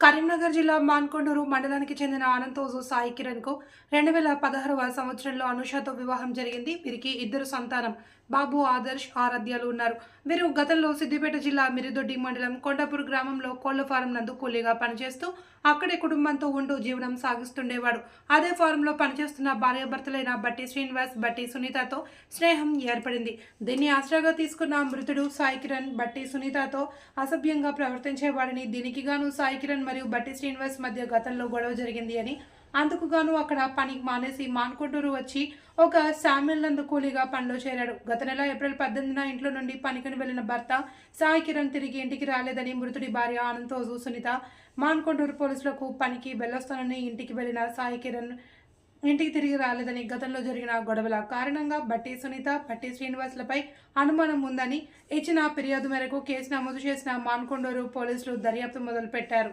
కరీంనగర్ జిల్లా మాన్కొండూరు మండలానికి చెందిన అనంతోజు సాయి కిరణ్కు రెండు వేల పదహారవ సంవత్సరంలో అనుషతో వివాహం జరిగింది. వీరికి ఇద్దరు సంతానం. బాబు ఆదర్శ్ ఆరాధ్యాలు ఉన్నారు. వీరు గతంలో సిద్దిపేట జిల్లా మిరిదొడ్డి మండలం కొండాపూర్ గ్రామంలో కోళ్ళ ఫారం నందు కూలీగా పనిచేస్తూ అక్కడే కుటుంబంతో ఉంటూ జీవనం సాగిస్తుండేవాడు. అదే ఫారంలో పనిచేస్తున్న భార్యాభర్తలైన బట్టి శ్రీనివాస్ బట్టి సునీతతో స్నేహం ఏర్పడింది. దీన్ని ఆసరాగా తీసుకున్న మృతుడు సాయి కిరణ్ బట్టి సునీతతో అసభ్యంగా ప్రవర్తించేవాడని. దీనికి గాను సాయి కిరణ్ మరియు బట్టి శ్రీనివాస్ మధ్య గతంలో గొడవ జరిగింది అని అందుకు గాను అక్కడ పనికి మానేసి మాన్కొంటూరు వచ్చి ఒక శామ్యుల్ నందు కూలీగా పనిలో చేరాడు. గత నెల ఏప్రిల్ పద్దెనిమిదిన ఇంట్లో నుండి పనికని వెళ్ళిన భర్త సాయి కిరణ్ తిరిగి ఇంటికి రాలేదని మృతుడి భార్య ఆనందోజు సునీత మాన్కొంటూరు పోలీసులకు పనికి వెళ్ళొస్తానని ఇంటికి వెళ్ళిన సాయి కిరణ్ ఇంటికి తిరిగి రాలేదని గతంలో జరిగిన గొడవల కారణంగా బట్టి సునీత బట్టి శ్రీనివాసులపై అనుమానం ఉందని ఇచ్చిన ఫిర్యాదు మేరకు కేసు నమోదు చేసిన మాన్కొండూరు పోలీసులు దర్యాప్తు మొదలుపెట్టారు.